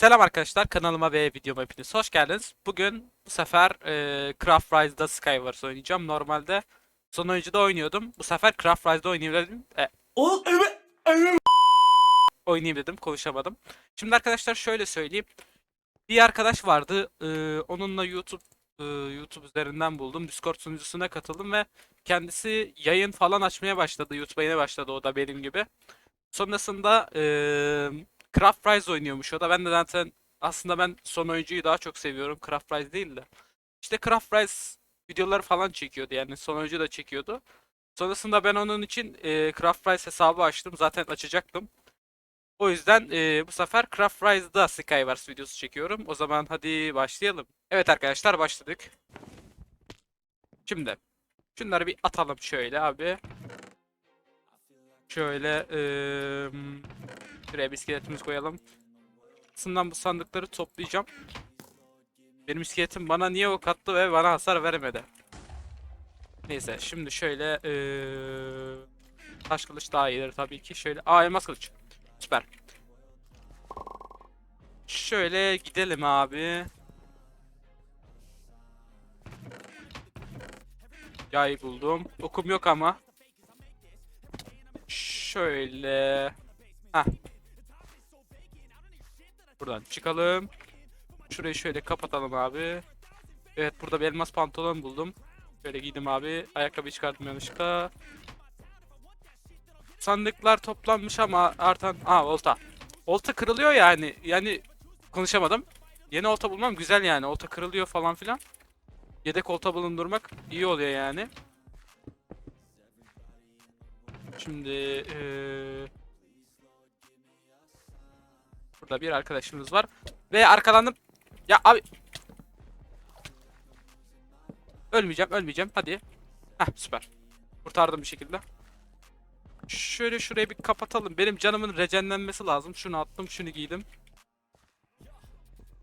Selam arkadaşlar kanalıma ve videoma hepiniz hoş geldiniz. Bugün bu sefer e, Craft Rise'da Skywars oynayacağım. Normalde son oyuncuda oynuyordum. Bu sefer Craft Rise'da oynayayım dedim. E, oynayayım dedim konuşamadım. Şimdi arkadaşlar şöyle söyleyeyim. Bir arkadaş vardı. e, onunla YouTube e, YouTube üzerinden buldum. Discord sunucusuna katıldım ve kendisi yayın falan açmaya başladı. YouTube'a yine başladı o da benim gibi. Sonrasında eee Craft Rise oynuyormuş o da. Ben de zaten aslında ben son oyuncuyu daha çok seviyorum. Craft Rise değil de. İşte Craft Rise videoları falan çekiyordu yani son oyuncu da çekiyordu. Sonrasında ben onun için eee Craft Rise hesabı açtım. Zaten açacaktım. O yüzden eee, bu sefer Craft Rise'da Skywars videosu çekiyorum. O zaman hadi başlayalım. Evet arkadaşlar başladık. Şimdi şunları bir atalım şöyle abi. Şöyle eee şuraya bir iskeletimizi koyalım. Aslında bu sandıkları toplayacağım. Benim iskeletim bana niye ok attı ve bana hasar vermedi. Neyse şimdi şöyle eee taş kılıç daha iyidir tabii ki. Şöyle aa elmas kılıç. Süper. Şöyle gidelim abi. Yay buldum. Okum yok ama. Şöyle. Heh. Buradan çıkalım. Şurayı şöyle kapatalım abi. Evet burada bir elmas pantolon buldum. Şöyle giydim abi. Ayakkabı çıkarttım yanlışlıkla. Sandıklar toplanmış ama artan... Aa olta. Olta kırılıyor yani. Yani konuşamadım. Yeni olta bulmam güzel yani. Olta kırılıyor falan filan. Yedek olta bulundurmak iyi oluyor yani. Şimdi eee burada bir arkadaşımız var ve arkalandım. Ya abi ölmeyeceğim, ölmeyeceğim. Hadi. Heh, süper. Kurtardım bir şekilde. Şöyle şurayı bir kapatalım. Benim canımın rejenlenmesi lazım. Şunu attım, şunu giydim.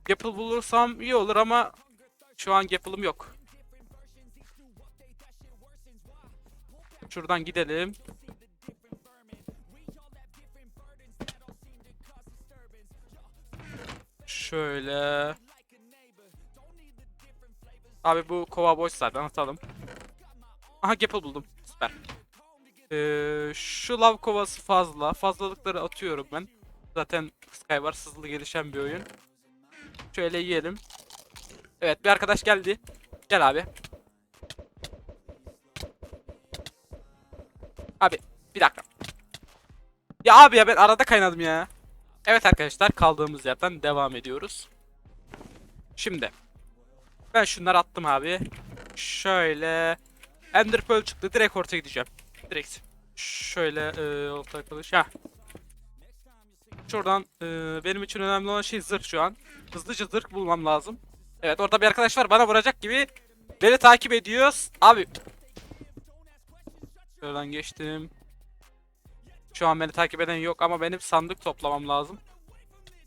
Gapple bulursam iyi olur ama şu an Gapple'ım yok. Şuradan gidelim. Şöyle. Abi bu kova boş zaten atalım. Aha Gapple buldum. Süper. Ee, şu lav kovası fazla. Fazlalıkları atıyorum ben. Zaten Skywars hızlı gelişen bir oyun. Şöyle yiyelim. Evet bir arkadaş geldi. Gel abi. Abi bir dakika. Ya abi ya ben arada kaynadım ya. Evet arkadaşlar kaldığımız yerden devam ediyoruz. Şimdi ben şunları attım abi. Şöyle Ender Pearl çıktı. Direkt ortaya gideceğim. Direkt. Şöyle e, orta kılıç. Heh. Şuradan e, benim için önemli olan şey zırh şu an. Hızlıca zırh bulmam lazım. Evet orada bir arkadaş var bana vuracak gibi. Beni takip ediyoruz. Abi. Şuradan geçtim. Şu an beni takip eden yok ama benim sandık toplamam lazım.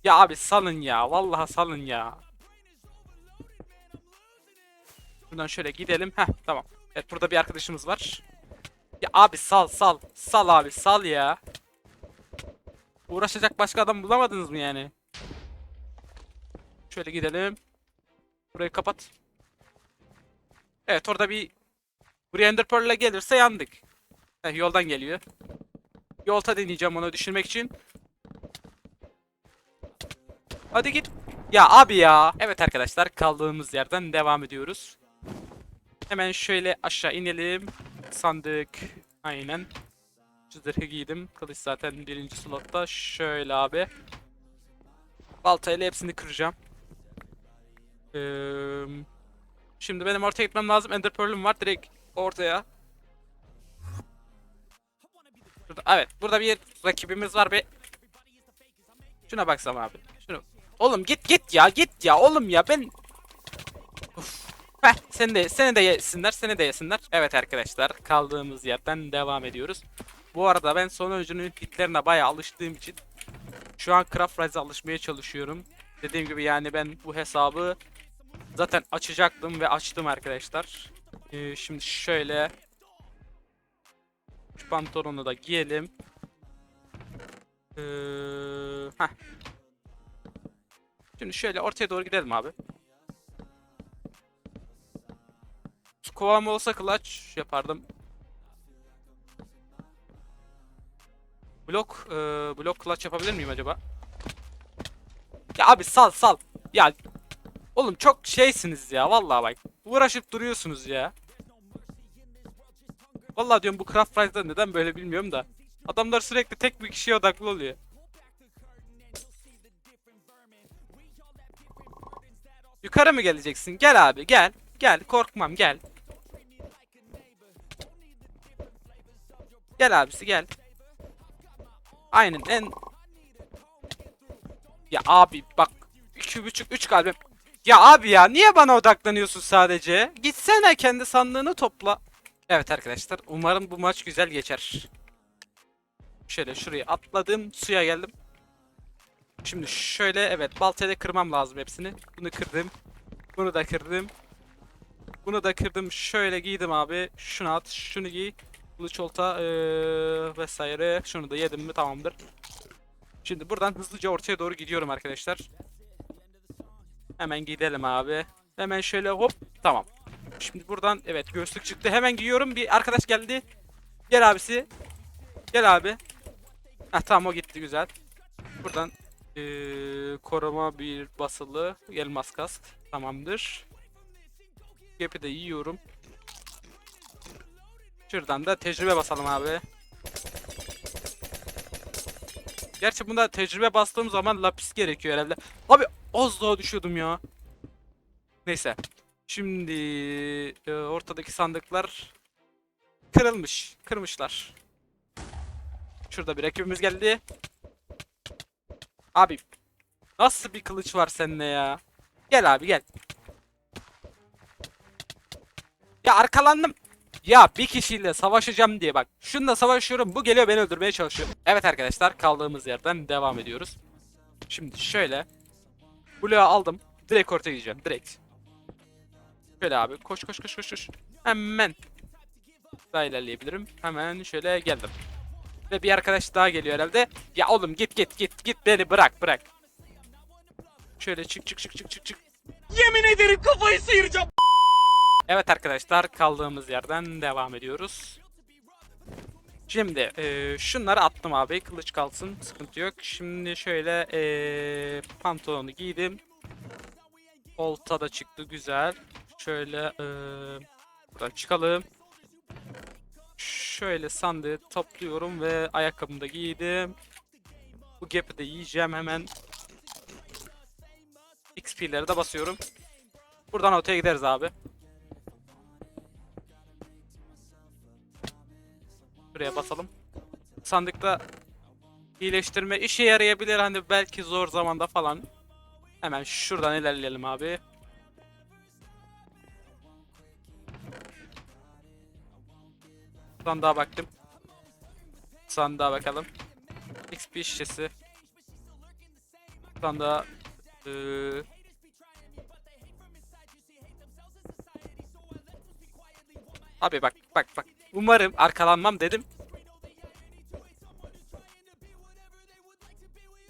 Ya abi salın ya. Vallahi salın ya. Buradan şöyle gidelim. Heh tamam. Evet burada bir arkadaşımız var. Ya abi sal sal. Sal abi sal ya. Uğraşacak başka adam bulamadınız mı yani? Şöyle gidelim. Burayı kapat. Evet orada bir Buraya Ender Pearl'le gelirse yandık. Heh, yoldan geliyor. Yolta deneyeceğim onu düşürmek için. Hadi git. Ya abi ya. Evet arkadaşlar kaldığımız yerden devam ediyoruz. Hemen şöyle aşağı inelim. Sandık. Aynen. Zırhı giydim. Kılıç zaten birinci slotta. Şöyle abi. Baltayla hepsini kıracağım. Ee, şimdi benim ortaya gitmem lazım. Ender Pearl'üm var. Direkt ortaya. Evet. Burada bir rakibimiz var be. Şuna baksam abi. Şunu. Oğlum git git ya git ya oğlum ya ben Uf. Heh, seni de seni de yesinler, seni de yesinler. Evet arkadaşlar, kaldığımız yerden devam ediyoruz. Bu arada ben son oyuncunun hitlerine bayağı alıştığım için şu an Craft Rise'a alışmaya çalışıyorum. Dediğim gibi yani ben bu hesabı zaten açacaktım ve açtım arkadaşlar. Ee, şimdi şöyle pantolonu da giyelim. Ee. Şimdi şöyle ortaya doğru gidelim abi. Kovam olsa clutch yapardım. Blok, e, blok clutch yapabilir miyim acaba? Ya abi sal sal. Ya oğlum çok şeysiniz ya vallahi bak. Uğraşıp duruyorsunuz ya. Vallahi diyorum bu Craft Rise'da neden böyle bilmiyorum da. Adamlar sürekli tek bir kişiye odaklı oluyor. Yukarı mı geleceksin? Gel abi gel. Gel korkmam gel. Gel abisi gel. Aynen en... Ya abi bak. iki buçuk üç kalbim. Ya abi ya niye bana odaklanıyorsun sadece? Gitsene kendi sandığını topla. Evet arkadaşlar umarım bu maç güzel geçer. Şöyle şuraya atladım suya geldim. Şimdi şöyle evet baltayla kırmam lazım hepsini. Bunu kırdım. Bunu da kırdım. Bunu da kırdım. Şöyle giydim abi. Şunu at, şunu giy. Kılıç olta eee, vesaire. Şunu da yedim mi tamamdır. Şimdi buradan hızlıca ortaya doğru gidiyorum arkadaşlar. Hemen gidelim abi. Hemen şöyle hop tamam. Şimdi buradan evet göğüslük çıktı. Hemen giyiyorum. Bir arkadaş geldi. Gel abisi. Gel abi. Heh tamam o gitti güzel. Buradan eee, koruma bir basılı elmas kask. Tamamdır. Gap'i de yiyorum. Şuradan da tecrübe basalım abi. Gerçi bunda tecrübe bastığım zaman lapis gerekiyor herhalde. Abi az daha düşüyordum ya. Neyse. Şimdi e, ortadaki sandıklar kırılmış. Kırmışlar. Şurada bir rakibimiz geldi. Abi nasıl bir kılıç var sende ya? Gel abi gel. Ya arkalandım. Ya bir kişiyle savaşacağım diye bak. Şununla savaşıyorum. Bu geliyor beni öldürmeye çalışıyor. Evet arkadaşlar kaldığımız yerden devam ediyoruz. Şimdi şöyle. Blue'u aldım. Direkt ortaya gideceğim. Direkt. Şöyle abi. Koş koş koş koş koş. Hemen. Daha ilerleyebilirim. Hemen şöyle geldim. Ve bir arkadaş daha geliyor herhalde. Ya oğlum git git git git beni bırak bırak. Şöyle çık çık çık çık çık çık. Yemin ederim kafayı sıyıracağım. Evet arkadaşlar kaldığımız yerden devam ediyoruz. Şimdi eee, şunları attım abi kılıç kalsın sıkıntı yok. Şimdi şöyle eee, pantolonu giydim. Olta da çıktı güzel. Şöyle eee buradan çıkalım. Şöyle sandığı topluyorum ve ayakkabımı da giydim. Bu gap'i de yiyeceğim hemen. XP'leri de basıyorum. Buradan ortaya gideriz abi. Buraya basalım. Sandıkta iyileştirme işe yarayabilir hani belki zor zamanda falan. Hemen şuradan ilerleyelim abi. Sandığa baktım. Sandığa bakalım. XP şişesi. Sandığa eee, Abi bak bak bak. Umarım arkalanmam dedim.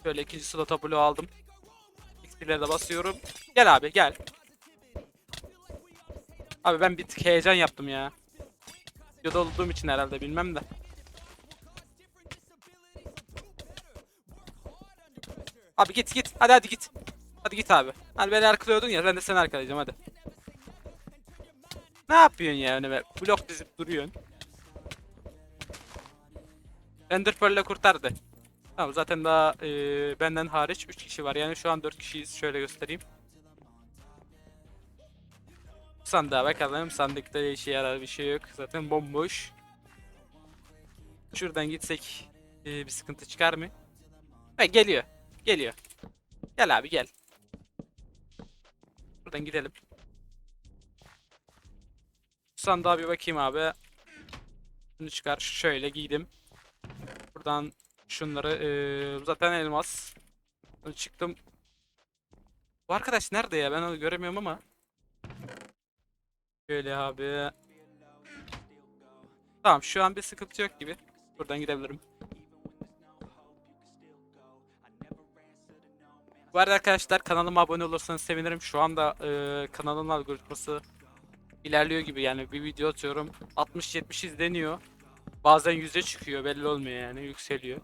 Şöyle ikinci slota bloğu aldım. XP'leri de basıyorum. Gel abi gel. Abi ben bir tık heyecan yaptım ya. Videoda olduğum için herhalde bilmem de. Abi git git. Hadi hadi git. Hadi git abi. Hani beni arkalıyordun ya ben de seni arkalayacağım hadi. Ne yapıyorsun ya önüme? Blok dizip duruyorsun. Ender Pearl'le kurtardı. Tamam zaten daha eee, benden hariç 3 kişi var. Yani şu an 4 kişiyiz. Şöyle göstereyim. Sandığa bakalım. Sandıkta işe yarar bir şey yok. Zaten bomboş. Şuradan gitsek eee, bir sıkıntı çıkar mı? Ha, geliyor. Geliyor. Gel abi gel. Buradan gidelim. Sandığa bir bakayım abi. Şunu çıkar. Şöyle giydim. Buradan şunları eee, zaten elmas. Çıktım. Bu arkadaş nerede ya? Ben onu göremiyorum ama. Şöyle abi. Tamam şu an bir sıkıntı yok gibi. Buradan gidebilirim. Bu arada arkadaşlar kanalıma abone olursanız sevinirim. Şu anda e, kanalın algoritması ilerliyor gibi yani bir video atıyorum 60-70 izleniyor. Bazen 100'e çıkıyor belli olmuyor yani yükseliyor.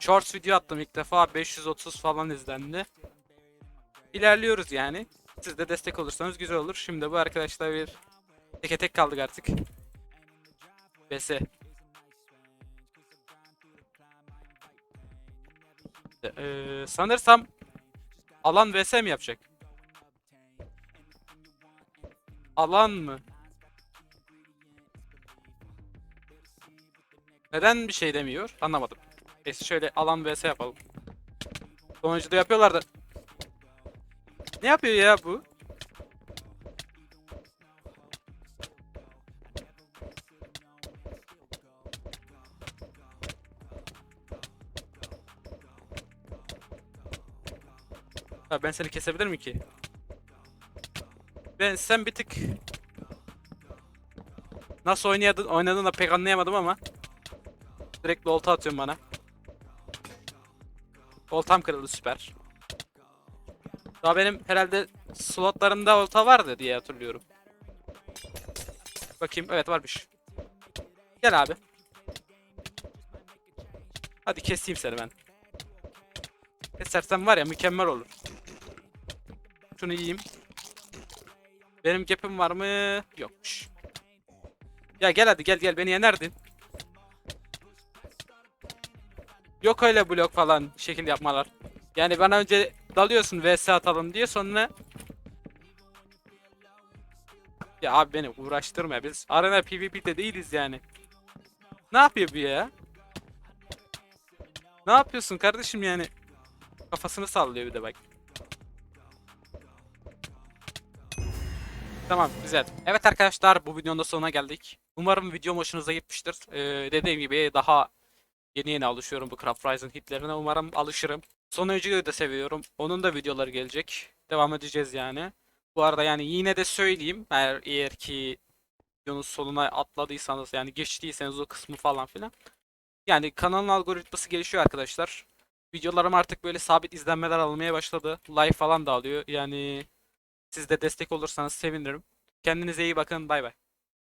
Shorts video attım ilk defa 530 falan izlendi. İlerliyoruz yani. Siz de destek olursanız güzel olur. Şimdi bu arkadaşlar bir teke tek kaldık artık. BS. Ee, sanırsam alan vs mi yapacak? Alan mı? Neden bir şey demiyor? Anlamadım. Neyse şöyle alan vs yapalım. Sonucu da yapıyorlar da. Ne yapıyor ya bu? Ha, ben seni kesebilir mi ki? Ben sen bir tık nasıl oynadın oynadığını da pek anlayamadım ama sürekli olta atıyorsun bana. Oltam kırıldı süper. Daha benim herhalde slotlarımda olta vardı diye hatırlıyorum. Bakayım evet varmış. Gel abi. Hadi keseyim seni ben. Kesersen var ya mükemmel olur. Şunu yiyeyim. Benim gap'im var mı? Yokmuş. Ya gel hadi gel gel beni yenerdin. Yok öyle blok falan şekil yapmalar. Yani bana önce dalıyorsun vs atalım diye sonra Ya abi beni uğraştırma biz arena PvP'de değiliz yani. Ne yapıyor bu ya? Ne yapıyorsun kardeşim yani? Kafasını sallıyor bir de bak. Tamam güzel. Evet arkadaşlar bu videonun da sonuna geldik. Umarım videom hoşunuza gitmiştir. Ee, dediğim gibi daha yeni yeni alışıyorum bu Craft Rise'ın hitlerine. Umarım alışırım. Sonuncuyu da seviyorum. Onun da videoları gelecek. Devam edeceğiz yani. Bu arada yani yine de söyleyeyim. Eğer, eğer ki videonun sonuna atladıysanız yani geçtiyseniz o kısmı falan filan. Yani kanalın algoritması gelişiyor arkadaşlar. Videolarım artık böyle sabit izlenmeler almaya başladı. Like falan da alıyor. Yani siz de destek olursanız sevinirim. Kendinize iyi bakın. Bay bay.